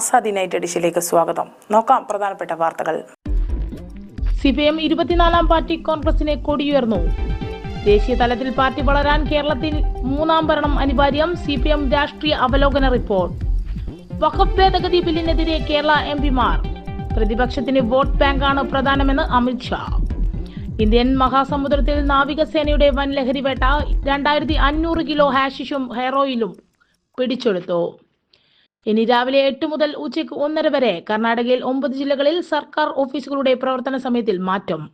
Azadi night എഡിഷനിലേക്ക് സ്വാഗതം. നോക്കാം പ്രധാനപ്പെട്ട വാർത്തകൾ. സി പി എം ഇരുപത്തിനാലാം പാർട്ടി കോൺഗ്രസിനെ കൊടിയുയർന്നു. ദേശീയ തലത്തിൽ പാർട്ടി വളരാൻ കേരളത്തിൽ മൂന്നാം ഭരണം അനിവാര്യം സി പി എം രാഷ്ട്രീയ അവലോകന റിപ്പോർട്ട്. വഖഫ് ഭേദഗതി ബില്ലിനെതിരെ കേരള എം പിമാർ പ്രതിപക്ഷത്തിന് വോട്ട് ബാങ്കാണ് പ്രധാനമെന്ന് അമിത്ഷാ ഇന്ത്യൻ മഹാസമുദ്രത്തിൽ നാവികസേനയുടെ വൻ ലഹരിവേട്ട രണ്ടായിരത്തി അഞ്ഞൂറ് കിലോ ഹാഷിഷും ഹെറോയിലും പിടിച്ചെടുത്തു. ഇനി രാവിലെ എട്ട് മുതൽ ഉച്ചയ്ക്ക് ഒന്നര വരെ കർണാടകയിൽ ഒമ്പത് ജില്ലകളിൽ സർക്കാർ ഓഫീസുകളുടെ പ്രവർത്തന സമയത്തിൽ മാറ്റം.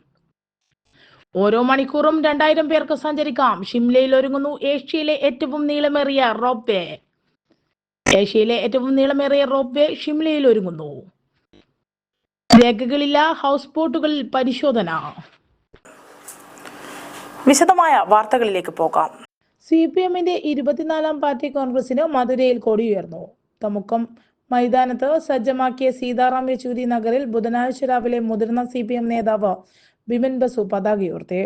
ഓരോ മണിക്കൂറും രണ്ടായിരം പേർക്ക് സഞ്ചരിക്കാം. ഷിംലയിൽ ഒരുങ്ങുന്നു ഏഷ്യയിലെ ഏറ്റവും നീളമേറിയ റോപ്പ് വേ ഏഷ്യയിലെ ഏറ്റവും നീളമേറിയ റോപ്പ് വേ ഷിംലയിൽ ഒരുങ്ങുന്നു. രേഖകളില്ല ഹൗസ് ബോട്ടുകളിൽ പരിശോധന. വിശദമായ വാർത്തകളിലേക്ക് പോകാം. സി പി എമ്മിന്റെ ഇരുപത്തിനാലാം പാർട്ടി കോൺഗ്രസിന് മധുരയിൽ കൊടിയുയർന്നു. തമുക്കം. മൈതാനത്ത് സജ്ജമാക്കിയ സീതാറാം യെച്ചൂരി നഗറിൽ ബുധനാഴ്ച രാവിലെ മുതിർന്ന സി പി എം നേതാവ് ബിമൻ ബസു പതാക ഉയർത്തി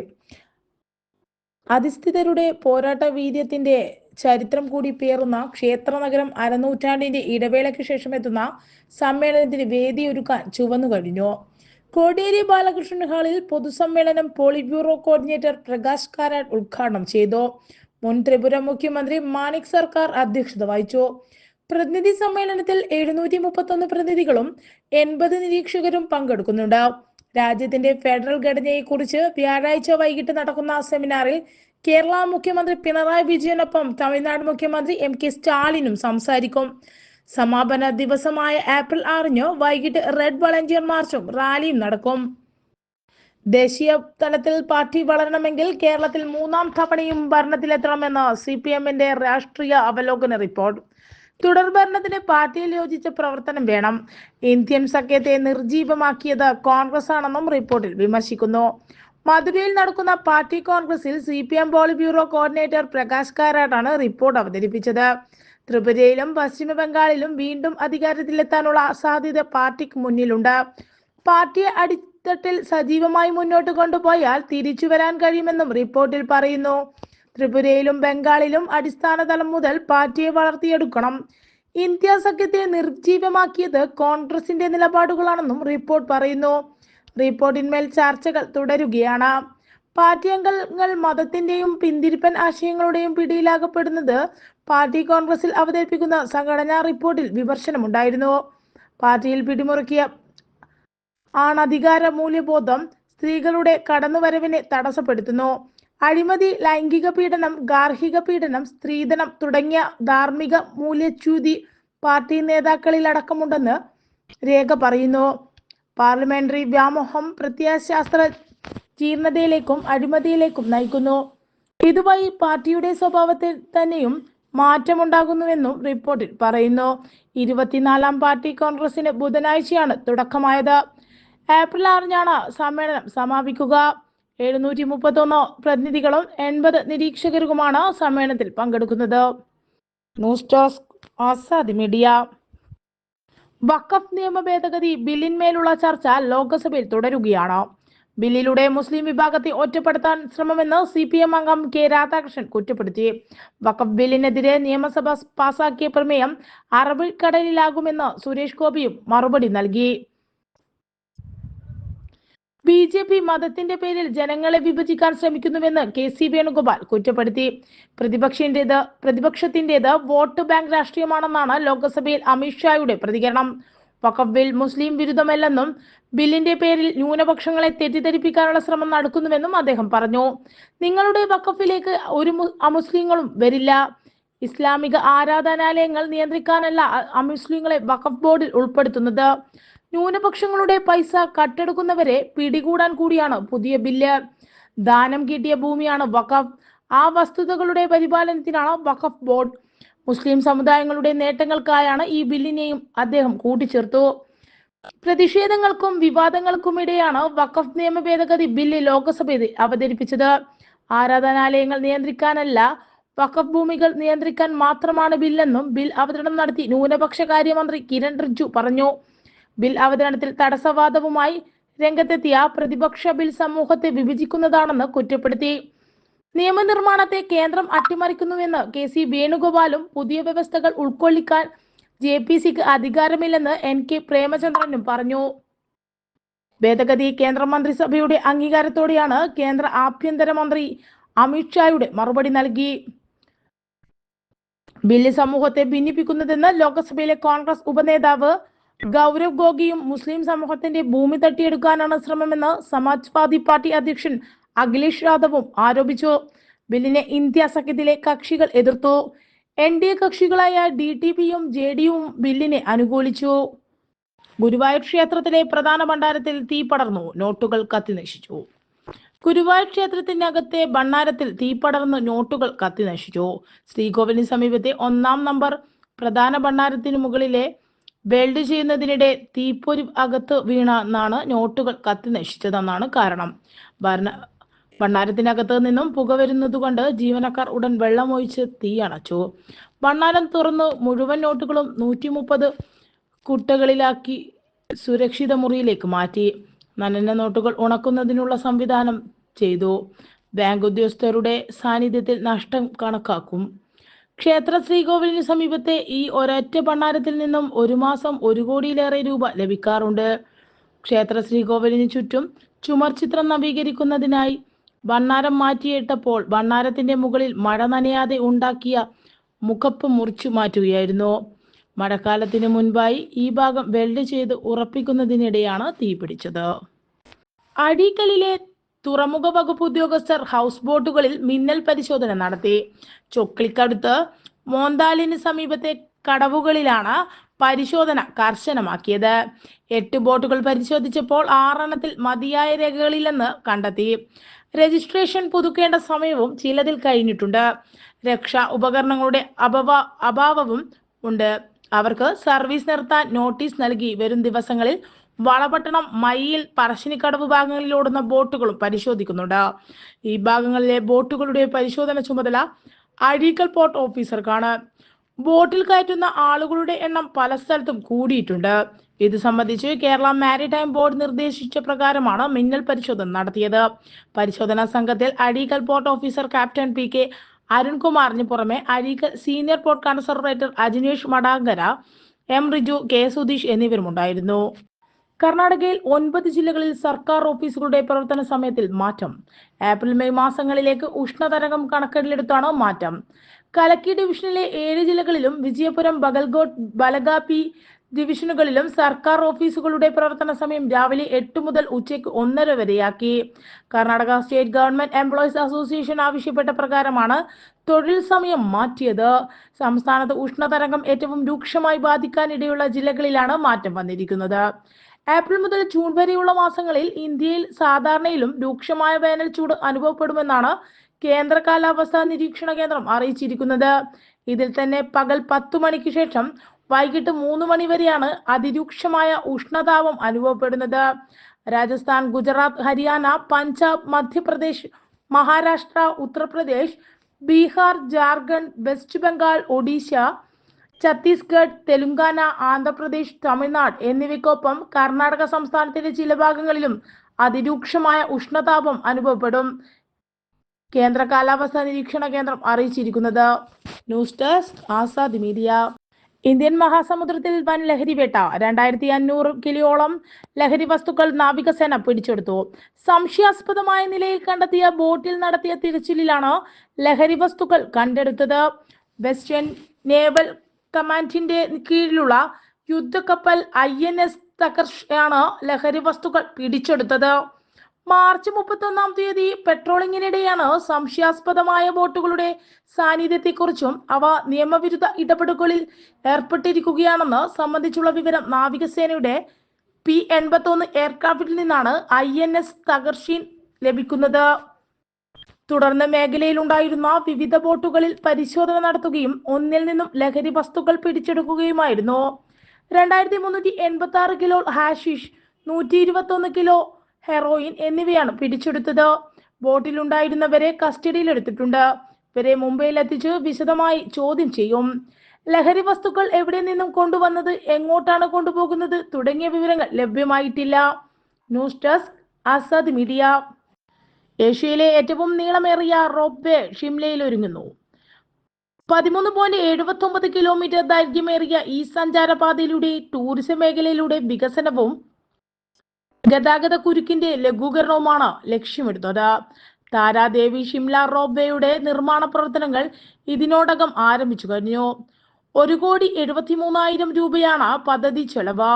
അധിസ്ഥിതരുടെ പോരാട്ട വീര്യത്തിന്റെ ചരിത്രം കൂടി പേറുന്ന ക്ഷേത്ര നഗരം അരനൂറ്റാണ്ടിന്റെ ഇടവേളയ്ക്ക് ശേഷം എത്തുന്ന സമ്മേളനത്തിന് വേദിയൊരുക്കാൻ ചുവന്നു കഴിഞ്ഞു. കോടിയേരി ബാലകൃഷ്ണൻ ഹാളിൽ പൊതുസമ്മേളനം polit bureau coordinator Prakash Karat ഉദ്ഘാടനം ചെയ്തു. മുൻ ത്രിപുര മുഖ്യമന്ത്രി മാണിക് സർക്കാർ അധ്യക്ഷത വഹിച്ചു. പ്രതിനിധി സമ്മേളനത്തിൽ എഴുന്നൂറ്റി മുപ്പത്തൊന്ന് പ്രതിനിധികളും എൺപത് നിരീക്ഷകരും പങ്കെടുക്കുന്നുണ്ട്. രാജ്യത്തിന്റെ ഫെഡറൽ ഘടനയെക്കുറിച്ച് വ്യാഴാഴ്ച വൈകിട്ട് നടക്കുന്ന സെമിനാറിൽ കേരള മുഖ്യമന്ത്രി പിണറായി വിജയനൊപ്പം തമിഴ്നാട് മുഖ്യമന്ത്രി എം കെ സ്റ്റാലിനും സംസാരിക്കും. സമാപന ദിവസമായ ഏപ്രിൽ ആറിന് വൈകിട്ട് റെഡ് വളണ്ടിയർ മാർച്ചും റാലിയും നടക്കും. ദേശീയ തലത്തിൽ പാർട്ടി വളരണമെങ്കിൽ കേരളത്തിൽ മൂന്നാം തവണയും ഭരണത്തിലെത്തണമെന്ന് സി പി എമ്മിന്റെ രാഷ്ട്രീയ അവലോകന റിപ്പോർട്ട്. തുടർ ഭരണത്തിന് പാർട്ടിയിൽ യോജിച്ച പ്രവർത്തനം വേണം. ഇന്ത്യൻ സഖ്യത്തെ നിർജീവമാക്കിയത് കോൺഗ്രസ് ആണെന്നും റിപ്പോർട്ടിൽ വിമർശിക്കുന്നു. മധുരയിൽ നടക്കുന്ന പാർട്ടി കോൺഗ്രസിൽ C P M politburo coordinator Prakash കാരാട്ടാണ് report അവതരിപ്പിച്ചത്. ത്രിപുരയിലും പശ്ചിമ ബംഗാളിലും വീണ്ടും അധികാരത്തിലെത്താനുള്ള സാധ്യത പാർട്ടിക്ക് മുന്നിലുണ്ട്. പാർട്ടിയെ അടിത്തട്ടിൽ സജീവമായി മുന്നോട്ട് കൊണ്ടുപോയാൽ തിരിച്ചു വരാൻ കഴിയുമെന്നും റിപ്പോർട്ടിൽ പറയുന്നു. ത്രിപുരയിലും ബംഗാളിലും അടിസ്ഥാന തലം മുതൽ പാർട്ടിയെ വളർത്തിയെടുക്കണം. ഇന്ത്യ സഖ്യത്തെ നിർജീവമാക്കിയത് കോൺഗ്രസിന്റെ നിലപാടുകളാണെന്നും റിപ്പോർട്ട് പറയുന്നു. റിപ്പോർട്ടിന്മേൽ ചർച്ചകൾ തുടരുകയാണ്. പാർട്ടി അംഗങ്ങൾ മതത്തിന്റെയും പിന്തിരിപ്പൻ ആശയങ്ങളുടെയും പിടിയിലാകപ്പെടുന്നത് പാർട്ടി കോൺഗ്രസിൽ അവതരിപ്പിക്കുന്ന സംഘടനാ റിപ്പോർട്ടിൽ വിമർശനമുണ്ടായിരുന്നു. പാർട്ടിയിൽ പിടിമുറുക്കിയ ആണധികാര മൂല്യബോധം സ്ത്രീകളുടെ കടന്നുവരവിനെ തടസ്സപ്പെടുത്തുന്നു. അഴിമതി ലൈംഗിക പീഡനം ഗാർഹിക പീഡനം സ്ത്രീധനം തുടങ്ങിയ ധാർമ്മിക മൂല്യച്യൂതി പാർട്ടി നേതാക്കളിൽ അടക്കമുണ്ടെന്ന് രേഖ പറയുന്നു. പാർലമെന്ററി വ്യാമോഹം പ്രത്യയശാസ്ത്ര ജീർണതയിലേക്കും അഴിമതിയിലേക്കും നയിക്കുന്നു. ഇതുവഴി പാർട്ടിയുടെ സ്വഭാവത്തിൽ തന്നെയും മാറ്റമുണ്ടാകുന്നുവെന്നും റിപ്പോർട്ടിൽ പറയുന്നു. ഇരുപത്തിനാലാം പാർട്ടി കോൺഗ്രസിന് ബുധനാഴ്ചയാണ് തുടക്കമായത്. ഏപ്രിൽ ആറിനാണ് സമ്മേളനം സമാപിക്കുക. എഴുന്നൂറ്റി മുപ്പത്തൊന്ന് പ്രതിനിധികളും എൺപത് നിരീക്ഷകരുമാണ് സമ്മേളനത്തിൽ പങ്കെടുക്കുന്നത്. News desk Azad media. വഖഫ് നിയമ ഭേദഗതി ബില്ലിന്മേലുള്ള ചർച്ച ലോക്സഭയിൽ തുടരുകയാണ്. ബില്ലിലൂടെ മുസ്ലിം വിഭാഗത്തെ ഒറ്റപ്പെടുത്താൻ ശ്രമമെന്ന് സി പി എം അംഗം കെ രാധാകൃഷ്ണൻ കുറ്റപ്പെടുത്തി. വഖഫ് ബില്ലിനെതിരെ നിയമസഭ പാസാക്കിയ പ്രമേയം അറബിക്കടലിലാകുമെന്ന് സുരേഷ് ഗോപിയും മറുപടി നൽകി. ബി ജെ പി മതത്തിന്റെ പേരിൽ ജനങ്ങളെ വിഭജിക്കാൻ ശ്രമിക്കുന്നുവെന്ന് കെ സി വേണുഗോപാൽ കുറ്റപ്പെടുത്തി. പ്രതിപക്ഷത്തിന്റേത് പ്രതിപക്ഷത്തിന്റേത് വോട്ട് ബാങ്ക് രാഷ്ട്രീയമാണെന്നാണ് ലോക്സഭയിൽ അമിത്ഷായുടെ പ്രതികരണം. വഖഫ് മുസ്ലിം വിരുദ്ധമല്ലെന്നും ബില്ലിന്റെ പേരിൽ ന്യൂനപക്ഷങ്ങളെ തെറ്റിദ്ധരിപ്പിക്കാനുള്ള ശ്രമം നടക്കുന്നുവെന്നും അദ്ദേഹം പറഞ്ഞു. നിങ്ങളുടെ വഖഫിലേക്ക് ഒരു അമുസ്ലിങ്ങളും വരില്ല. ഇസ്ലാമിക ആരാധനാലയങ്ങൾ നിയന്ത്രിക്കാനല്ല അമുസ്ലിങ്ങളെ വഖഫ് ബോർഡിൽ ഉൾപ്പെടുത്തുന്നത്. ന്യൂനപക്ഷങ്ങളുടെ പൈസ കട്ടെടുക്കുന്നവരെ പിടികൂടാൻ കൂടിയാണ് പുതിയ ബില്ല്. ദാനം കിട്ടിയ ഭൂമിയാണ് വഖഫ്. ആ വസ്തുതകളുടെ പരിപാലനത്തിനാണ് വഖഫ് ബോർഡ്. മുസ്ലിം സമുദായങ്ങളുടെ നേട്ടങ്ങൾക്കായാണ് ഈ ബില്ലിനെയും അദ്ദേഹം കൂട്ടിച്ചേർത്തു. പ്രതിഷേധങ്ങൾക്കും വിവാദങ്ങൾക്കുമിടെയാണ് വഖഫ് നിയമ ഭേദഗതി ബില്ല് ലോക്സഭയിൽ അവതരിപ്പിച്ചത്. ആരാധനാലയങ്ങൾ നിയന്ത്രിക്കാനല്ല വഖഫ് ഭൂമികൾ നിയന്ത്രിക്കാൻ മാത്രമാണ് ബില്ലെന്നും ബിൽ അവതരണം നടത്തി ന്യൂനപക്ഷ കാര്യമന്ത്രി കിരൺ റിജ്ജു പറഞ്ഞു. ബിൽ അവതരണത്തിൽ തടസ്സവാദവുമായി രംഗത്തെത്തിയ പ്രതിപക്ഷ ബിൽ സമൂഹത്തെ വിഭജിക്കുന്നതാണെന്ന് കുറ്റപ്പെടുത്തി. നിയമനിർമ്മാണത്തെ കേന്ദ്രം അട്ടിമറിക്കുന്നുവെന്ന് കെ സി വേണുഗോപാലും പുതിയ വ്യവസ്ഥകൾ ഉൾക്കൊള്ളിക്കാൻ ജെ പി സിക്ക് അധികാരമില്ലെന്ന് എൻ കെ പ്രേമചന്ദ്രനും പറഞ്ഞു. ഭേദഗതി കേന്ദ്രമന്ത്രിസഭയുടെ അംഗീകാരത്തോടെയാണ് കേന്ദ്ര ആഭ്യന്തരമന്ത്രി അമിത്ഷായുടെ മറുപടി നൽകി. ബില്ല് സമൂഹത്തെ ഭിന്നിപ്പിക്കുന്നതെന്ന് ലോക്സഭയിലെ കോൺഗ്രസ് ഉപനേതാവ് ഗൗരവ് ഗോഗിയും മുസ്ലിം സമൂഹത്തിന്റെ ഭൂമി തട്ടിയെടുക്കാനാണ് ശ്രമമെന്ന് സമാജ്വാദി പാർട്ടി അധ്യക്ഷൻ അഖിലേഷ് യാദവും ആരോപിച്ചു. ബില്ലിനെ ഇന്ത്യ സഖ്യത്തിലെ കക്ഷികൾ എതിർത്തു. എൻ ഡി എ കക്ഷികളായ ഡി ടി പിയും ജെ ഡിയും ബില്ലിനെ അനുകൂലിച്ചു. ഗുരുവായൂർ ക്ഷേത്രത്തിലെ പ്രധാന ഭണ്ഡാരത്തിൽ തീ പടർന്നു. നോട്ടുകൾ കത്തിനശിച്ചു ഗുരുവായൂർ ക്ഷേത്രത്തിനകത്തെ ഭണ്ഡാരത്തിൽ തീ പടർന്ന് നോട്ടുകൾ കത്തിനശിച്ചു ശ്രീകോവിലിന് സമീപത്തെ ഒന്നാം നമ്പർ പ്രധാന ഭണ്ഡാരത്തിന് മുകളിലെ വെൽഡ് ചെയ്യുന്നതിനിടെ തീപ്പൊരി അകത്ത് വീണെന്നാണ് നോട്ടുകൾ കത്തി നശിച്ചതെന്നാണ് കാരണം. ഭരണ ഭണ്ണാരത്തിനകത്ത് നിന്നും പുക വരുന്നതുകൊണ്ട് ജീവനക്കാർ ഉടൻ വെള്ളമൊഴിച്ച് തീ അണച്ചു വണ്ണാരം തുറന്ന് മുഴുവൻ നോട്ടുകളും നൂറ്റി മുപ്പത് കുട്ടകളിലാക്കി സുരക്ഷിത മുറിയിലേക്ക് മാറ്റി. നനഞ്ഞ നോട്ടുകൾ ഉണക്കുന്നതിനുള്ള സംവിധാനം ചെയ്തു. ബാങ്ക് ഉദ്യോഗസ്ഥരുടെ സാന്നിധ്യത്തിൽ നഷ്ടം കണക്കാക്കും. ക്ഷേത്ര ശ്രീകോവിലിന് സമീപത്തെ ഈ ഒരൊറ്റ ഭണ്ഡാരത്തിൽ നിന്നും ഒരു മാസം ഒരു കോടിയിലേറെ രൂപ ലഭിക്കാറുണ്ട്. ക്ഷേത്ര ശ്രീകോവിലിന് ചുറ്റും ചുമർ ചിത്രം നവീകരിക്കുന്നതിനായി ഭണ്ണാരം മാറ്റിയിട്ടപ്പോൾ ഭണ്ണാരത്തിന്റെ മുകളിൽ മഴ നനയാതെ ഉണ്ടാക്കിയ മുഖപ്പ് മുറിച്ചു മാറ്റുകയായിരുന്നു. മഴക്കാലത്തിന് മുൻപായി ഈ ഭാഗം വെൽഡ് ചെയ്ത് ഉറപ്പിക്കുന്നതിനിടെയാണ് തീ പിടിച്ചത് അഴീക്കലിലെ തുറമുഖ വകുപ്പ് ഉദ്യോഗസ്ഥർ ഹൗസ് ബോട്ടുകളിൽ മിന്നൽ പരിശോധന നടത്തി. ചൊക്ലിക്കടുത്ത് മോന്താലിന് സമീപത്തെ കടവുകളിലാണ് പരിശോധന കർശനമാക്കിയത്. എട്ട് ബോട്ടുകൾ പരിശോധിച്ചപ്പോൾ ആറെണ്ണത്തിൽ മതിയായ രേഖകളില്ലെന്ന് കണ്ടെത്തി. രജിസ്ട്രേഷൻ പുതുക്കേണ്ട സമയവും ചിലതിൽ കഴിഞ്ഞിട്ടുണ്ട്. രക്ഷാ ഉപകരണങ്ങളുടെ അപവ അഭാവവും ഉണ്ട്. അവർക്ക് സർവീസ് നിർത്താൻ നോട്ടീസ് നൽകി വരും ദിവസങ്ങളിൽ വളപട്ടണം മയ്യിൽ പറശ്ശിനിക്കടവ് ഭാഗങ്ങളിൽ ഓടുന്ന ബോട്ടുകളും പരിശോധിക്കുന്നുണ്ട്. ഈ ഭാഗങ്ങളിലെ ബോട്ടുകളുടെ പരിശോധന ചുമതല അഴീക്കൽ പോർട്ട് ഓഫീസർക്കാണ്. ബോട്ടിൽ കയറ്റുന്ന ആളുകളുടെ എണ്ണം പല സ്ഥലത്തും കൂടിയിട്ടുണ്ട്. ഇത് സംബന്ധിച്ച് കേരള മാരിടൈം ബോർഡ് നിർദ്ദേശിച്ച പ്രകാരമാണ് മിന്നൽ പരിശോധന നടത്തിയത്. പരിശോധനാ സംഘത്തിൽ Azhikkal port officer captain P K അരുൺകുമാറിന് പുറമെ Azhikkal senior port conservator Ajinesh Madankara M Riju K Sudheesh എന്നിവരുമുണ്ടായിരുന്നു. കർണാടകയിൽ ഒൻപത് ജില്ലകളിൽ സർക്കാർ ഓഫീസുകളുടെ പ്രവർത്തന സമയത്തിൽ മാറ്റം. ഏപ്രിൽ മെയ് മാസങ്ങളിലേക്ക് ഉഷ്ണതരംഗം കണക്കിലെടുത്താണ് മാറ്റം. കലക്കി ഡിവിഷനിലെ ഏഴ് ജില്ലകളിലും വിജയപുരം ബഗൽഗോട്ട് ബലഗാപി ഡിവിഷനുകളിലും സർക്കാർ ഓഫീസുകളുടെ പ്രവർത്തന സമയം രാവിലെ എട്ട് മുതൽ ഉച്ചയ്ക്ക് ഒന്നര വരെയാക്കി. Karnataka state government employees association ആവശ്യപ്പെട്ട പ്രകാരമാണ് തൊഴിൽ സമയം മാറ്റിയത്. സംസ്ഥാനത്ത് ഉഷ്ണതരംഗം ഏറ്റവും രൂക്ഷമായി ബാധിക്കാനിടയുള്ള ജില്ലകളിലാണ് മാറ്റം വന്നിരിക്കുന്നത്. ഏപ്രിൽ മുതൽ ജൂൺ വരെയുള്ള മാസങ്ങളിൽ ഇന്ത്യയിൽ സാധാരണയിലും രൂക്ഷമായ വേനൽ ചൂട് അനുഭവപ്പെടുമെന്നാണ് കേന്ദ്ര കാലാവസ്ഥാ നിരീക്ഷണ കേന്ദ്രം അറിയിച്ചിരിക്കുന്നത്. ഇതിൽ തന്നെ പകൽ പത്തു മണിക്ക് ശേഷം വൈകിട്ട് മൂന്ന് മണി വരെയാണ് അതിരൂക്ഷമായ ഉഷ്ണതാപം അനുഭവപ്പെടുന്നത്. രാജസ്ഥാൻ ഗുജറാത്ത് ഹരിയാന പഞ്ചാബ് മധ്യപ്രദേശ് മഹാരാഷ്ട്ര ഉത്തർപ്രദേശ് ബീഹാർ ജാർഖണ്ഡ് വെസ്റ്റ് ബംഗാൾ ഒഡീഷ ഛത്തീസ്ഗഡ് തെലുങ്കാന ആന്ധ്രാപ്രദേശ് തമിഴ്നാട് എന്നിവയ്ക്കൊപ്പം കർണാടക സംസ്ഥാനത്തിന്റെ ചില ഭാഗങ്ങളിലും അതിരൂക്ഷമായ ഉഷ്ണതാപം അനുഭവപ്പെടും. കേന്ദ്ര കാലാവസ്ഥാ നിരീക്ഷണ കേന്ദ്രം അറിയിച്ചിരിക്കുന്നത്. News desk Azad media. Indian മഹാസമുദ്രത്തിൽ വൻ ലഹരി വേട്ട. രണ്ടായിരത്തി അഞ്ഞൂറ് കിലോയോളം ലഹരി വസ്തുക്കൾ നാവികസേന പിടിച്ചെടുത്തു. സംശയാസ്പദമായ നിലയിൽ കണ്ടെത്തിയ ബോട്ടിൽ നടത്തിയ തിരച്ചിലിലാണ് ലഹരി വസ്തുക്കൾ കണ്ടെടുത്തത്. വെസ്റ്റേൺ നേവൽ കമാൻഡിന്റെ കീഴിലുള്ള യുദ്ധക്കപ്പൽ ഐ എൻ എസ് തകർഷയാണ് ലഹരി വസ്തുക്കൾ പിടിച്ചെടുത്തത്. മാർച്ച് മുപ്പത്തൊന്നാം തീയതി പെട്രോളിങ്ങിനിടെയാണ് സംശയാസ്പദമായ ബോട്ടുകളുടെ സാന്നിധ്യത്തെക്കുറിച്ചും അവ നിയമവിരുദ്ധ ഇടപെടലുകളിൽ ഏർപ്പെട്ടിരിക്കുകയാണെന്ന് സംബന്ധിച്ചുള്ള വിവരം നാവികസേനയുടെ പി എൺപത്തൊന്ന് എയർക്രാഫ്റ്റിൽ നിന്നാണ് ഐ എൻ എസ് തകർഷീൻ ലഭിക്കുന്നത്. തുടർന്ന് മേഖലയിലുണ്ടായിരുന്ന വിവിധ ബോട്ടുകളിൽ പരിശോധന നടത്തുകയും ഒന്നിൽ നിന്നും ലഹരി വസ്തുക്കൾ പിടിച്ചെടുക്കുകയുമായിരുന്നു. രണ്ടായിരത്തി മുന്നൂറ്റി എൺപത്തി ആറ് കിലോ ഹാഷിഷ് നൂറ്റി ഇരുപത്തി ഒന്ന് കിലോ ഹെറോയിൻ എന്നിവയാണ് പിടിച്ചെടുത്തത്. ബോട്ടിലുണ്ടായിരുന്നവരെ കസ്റ്റഡിയിലെടുത്തിട്ടുണ്ട്. ഇവരെ മുംബൈയിൽ എത്തിച്ച് വിശദമായി ചോദ്യം ചെയ്യും. ലഹരി വസ്തുക്കൾ എവിടെ നിന്നും കൊണ്ടുവന്നത് എങ്ങോട്ടാണ് കൊണ്ടുപോകുന്നത് തുടങ്ങിയ വിവരങ്ങൾ ലഭ്യമായിട്ടില്ല. News desk Azad media. ഏഷ്യയിലെ ഏറ്റവും നീളമേറിയ റോപ്പ് വേ ഷിംലയിൽ ഒരുങ്ങുന്നു. പതിമൂന്ന് പോയിന്റ് എഴുപത്തി ഒമ്പത് കിലോമീറ്റർ ദൈർഘ്യമേറിയ ഈ സഞ്ചാരപാതയിലൂടെ ടൂറിസം മേഖലയിലൂടെ വികസനവും ഗതാഗത കുരുക്കിന്റെ ലഘൂകരണവുമാണ് ലക്ഷ്യമിടുന്നത്. താരാദേവി ഷിംല റോബ്വേയുടെ നിർമ്മാണ പ്രവർത്തനങ്ങൾ ഇതിനോടകം ആരംഭിച്ചു കഴിഞ്ഞു. ഒരു കോടി എഴുപത്തി മൂന്നായിരം രൂപയാണ് പദ്ധതി ചെലവ്.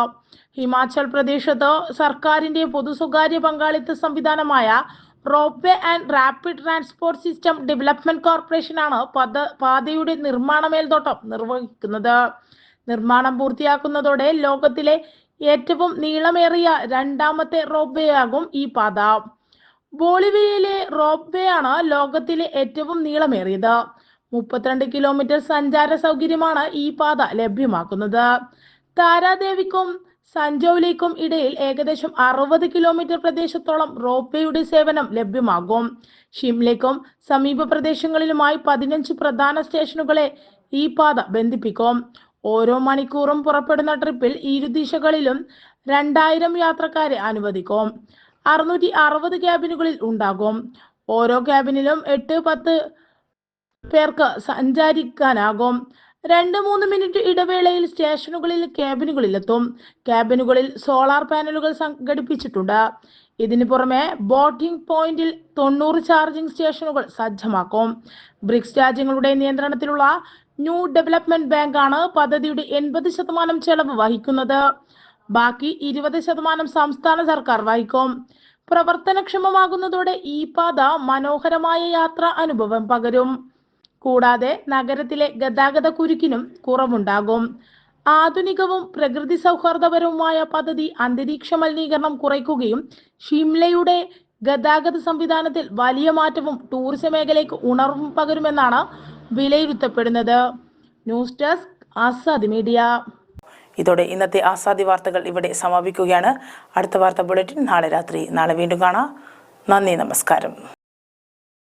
ഹിമാചൽ പ്രദേശത്ത് സർക്കാരിന്റെ പൊതു സ്വകാര്യ പങ്കാളിത്ത സംവിധാനമായ ropeway and rapid transport system development കോർപ്പറേഷനാണ് പദ പാതയുടെ നിർമ്മാണ മേൽനോട്ടം നിർവഹിക്കുന്നത്. നിർമ്മാണം പൂർത്തിയാക്കുന്നതോടെ ലോകത്തിലെ ഏറ്റവും നീളമേറിയ രണ്ടാമത്തെ റോപ്വേ ആകും ഈ പാത. ബോളിവിയയിലെ റോപ്വേ ആണ് ലോകത്തിലെ ഏറ്റവും നീളമേറിയത്. മുപ്പത്തിരണ്ട് കിലോമീറ്റർ സഞ്ചാര സൗകര്യമാണ് ഈ പാത ലഭ്യമാക്കുന്നത്. താരാദേവിക്കും സഞ്ജോവിലേക്കും ഇടയിൽ ഏകദേശം അറുപത് കിലോമീറ്റർ പ്രദേശത്തോളം റോപ്പേയുടെ സേവനം ലഭ്യമാകും. ഷിംലയ്ക്കും സമീപ പ്രദേശങ്ങളിലുമായി പതിനഞ്ച് പ്രധാന സ്റ്റേഷനുകളെ ഈ പാത ബന്ധിപ്പിക്കും. ഓരോ മണിക്കൂറും പുറപ്പെടുന്ന ട്രിപ്പിൽ ഇരുദിശകളിലും രണ്ടായിരം യാത്രക്കാരെ അനുവദിക്കും. അറുന്നൂറ്റി അറുപത് ക്യാബിനുകളിൽ ഉണ്ടാകും. ഓരോ ക്യാബിനിലും എട്ട് പത്ത് പേർക്ക് സഞ്ചരിക്കാനാകും. രണ്ട് മൂന്ന് മിനിറ്റ് ഇടവേളയിൽ സ്റ്റേഷനുകളിൽ ക്യാബിനുകളിലെത്തും ക്യാബിനുകളിൽ സോളാർ പാനലുകൾ സംഘടിപ്പിച്ചിട്ടുണ്ട്. ഇതിനു പുറമെ ബോട്ടിംഗ് പോയിന്റിൽ തൊണ്ണൂറ് ചാർജിംഗ് സ്റ്റേഷനുകൾ സജ്ജമാക്കും. ബ്രിക്സ് രാജ്യങ്ങളുടെ നിയന്ത്രണത്തിലുള്ള ന്യൂ ഡെവലപ്മെന്റ് ബാങ്ക് ആണ് പദ്ധതിയുടെ എൺപത് ശതമാനം ചെലവ് വഹിക്കുന്നത്. ബാക്കി ഇരുപത് ശതമാനം സംസ്ഥാന സർക്കാർ വഹിക്കും. പ്രവർത്തനക്ഷമമാകുന്നതോടെ ഈ പാത മനോഹരമായ യാത്ര അനുഭവം പകരും. കൂടാതെ നഗരത്തിലെ ഗതാഗത കുരുക്കിനും കുറവുണ്ടാകും. ആധുനികവും പ്രകൃതി സൗഹാർദ്ദപരവുമായ പദ്ധതി അന്തരീക്ഷ മലിനീകരണം കുറയ്ക്കുകയും ഷിംലയുടെ ഗതാഗത സംവിധാനത്തിൽ വലിയ മാറ്റവും ടൂറിസം മേഖലയ്ക്ക് ഉണർവും പകരുമെന്നാണ് വിലയിരുത്തപ്പെടുന്നത്. News desk Azad media. ഇതോടെ ഇന്നത്തെ ആസാദി വാർത്തകൾ ഇവിടെ സമാപിക്കുകയാണ്. അടുത്ത വാർത്ത ബുള്ളറ്റിൻ നാളെ രാത്രി. നാളെ വീണ്ടും കാണാം. നന്ദി നമസ്കാരം.